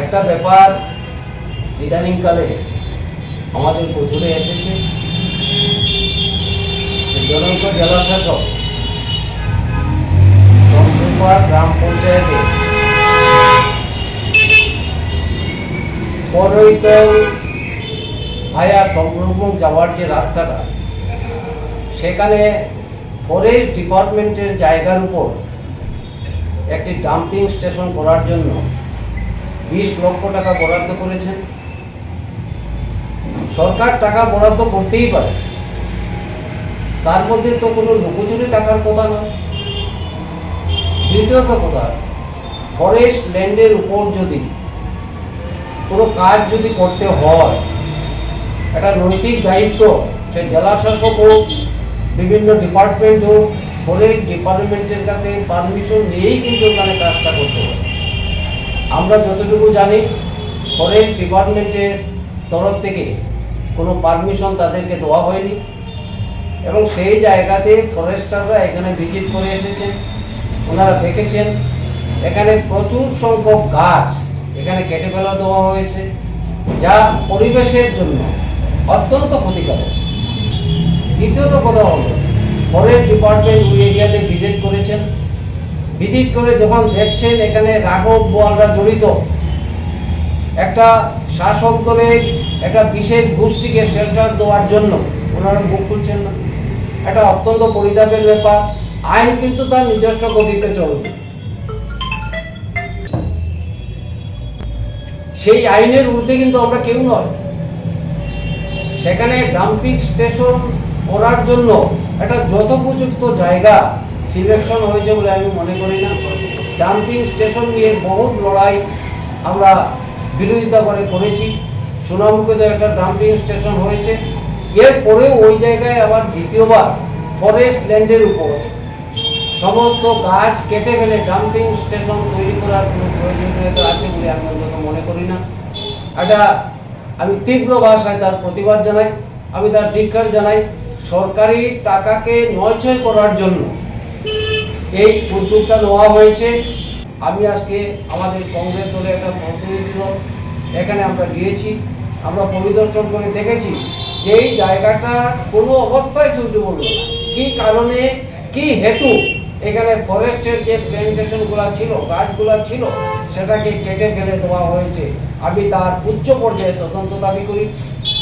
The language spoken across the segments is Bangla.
একটা ব্যাপার ইদানিংকালে আমাদের প্রচুরে এসেছে। জনৈক জেলাশাসক শমশেরপাড় গ্রাম পঞ্চায়েতে পরৈতল ভায়া সংরক্ষণ যাওয়ার যে রাস্তাটা, সেখানে ফরেস্ট ডিপার্টমেন্টের জায়গার উপর একটি ডাম্পিং স্টেশন করার জন্য বিশ লক্ষ টাকা বরাদ্দ করেছেন। সরকার টাকা বরাদ্দ করতেই পারে। তার মধ্যে তো কোনো লুকোচুরি টাকার কথা নয়। দ্বিতীয়ত কথা ফরেস্ট ল্যান্ডের উপর যদি কোনো কাজ যদি করতে হয়, একটা নৈতিক দায়িত্ব, সে জেলা শাসক হোক, বিভিন্ন ডিপার্টমেন্ট হোক ফরেস্ট ডিপার্টমেন্টের কাছে পারমিশন নিয়েই কিন্তু ওখানে কাজটা করতে হবে আমরা যতটুকু জানি ফরেস্ট ডিপার্টমেন্টের তরফ থেকে কোনো পারমিশন তাদেরকে দেওয়া হয়নি এবং সেই জায়গাতে ফরেস্টাররা এখানে ভিজিট করে এসেছেন ওনারা দেখেছেন, এখানে প্রচুর সংখ্যক গাছ এখানে কেটে ফেলা দেওয়া হয়েছে, যা পরিবেশের জন্য অত্যন্ত ক্ষতিকারক। দ্বিতীয়ত কথা হলো ফরেস্ট ডিপার্টমেন্ট ওই এরিয়াতে ভিজিট করেছেন। ভিজিট করে যখন দেখছেন এখানে রাঘব বোয়ালরা জড়িত, একটা শাসক দলের একটা বিশেষ গোষ্ঠীকে শেল্টার দেওয়ার জন্য, ওনারা মুখ খুলছেন না। এটা অত্যন্ত পরিতাপের ব্যাপার। আইন কিন্তু তার নিজস্ব গতিতে চলবে। সেই আইনের ঊর্ধ্বে কিন্তু আমরা কেউ নয়। সেখানে ডাম্পিং স্টেশন করার জন্য একটা যথোপযুক্ত জায়গা সিলেকশন হয়েছে বলে আমি মনে করি না। ডাম্পিং স্টেশন নিয়ে বহুত লড়াই আমরা বিরোধিতা করে করেছি। সোনামুখে তো একটা ডাম্পিং স্টেশন হয়েছে। এরপরেও ওই জায়গায় আবার দ্বিতীয়বার ফরেস্ট ল্যান্ডের উপর সমস্ত গাছ কেটে ফেলে ডাম্পিং স্টেশন তৈরি করার কোনো প্রয়োজনীয়তা আছে বলে আমি অন্তত মনে করি না। এটা আমি তীব্র ভাষায় তার প্রতিবাদ জানাই। আমি তার ধিক্কার জানাই। সরকারি টাকাকে নয়ছয় করার জন্য এই উদ্যোগটা নেওয়া হয়েছে। আমি আজকে আমাদের কংগ্রেস দলের একটা প্রতিনিধি দল এখানে আমরা গিয়েছি, আমরা পরিদর্শন করে দেখেছি যে এই জায়গাটা কোনো অবস্থায় সুইটেবল না, কী কারণে, কি হেতু এখানে ফরেস্টের যে প্ল্যান্টেশনগুলো ছিল, গাছগুলো ছিল, সেটাকে কেটে ফেলে দেওয়া হয়েছে। আমি তার উচ্চ পর্যায়ে তদন্ত দাবি করি।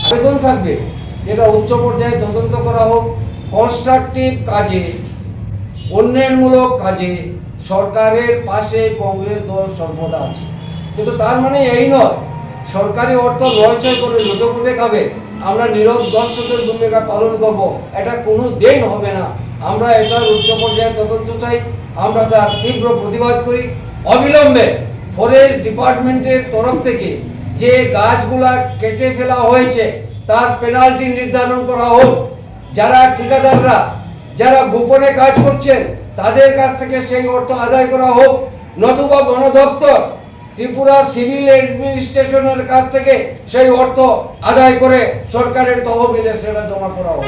আবেদন থাকবে যেটা উচ্চ পর্যায়ে তদন্ত করা হোক। কনস্ট্রাকটিভ কাজে উন্নয়নমূলক কাজে সরকারের পাশে কংগ্রেস দল সর্বদা আছে। কিন্তু তার মানে এই নয়, সরকারি অর্থ নয়ছয় করে লুটো লুটোপুটে খাবে, আমরা নীরব দর্শকের ভূমিকা পালন করব, এটা কোনো দিন হবে না। আমরা এটার উচ্চ পর্যায়ে তদন্ত চাই, আমরা তার তীব্র প্রতিবাদ করি। অবিলম্বে ফরেস্ট ডিপার্টমেন্টের তরফ থেকে যে গাছগুলা কেটে ফেলা হয়েছে, তার পেনাল্টি নির্ধারণ করা হোক। যারা ঠিকাদাররা যারা গোপনে কাজ করছেন, তাদের কাছ থেকে সেই অর্থ আদায় করা হোক। নতুবা বন দপ্তর ত্রিপুরা সিভিল অ্যাডমিনিস্ট্রেশনের কাছ থেকে সেই অর্থ আদায় করে সরকারের তহবিলে সেটা জমা করা হোক।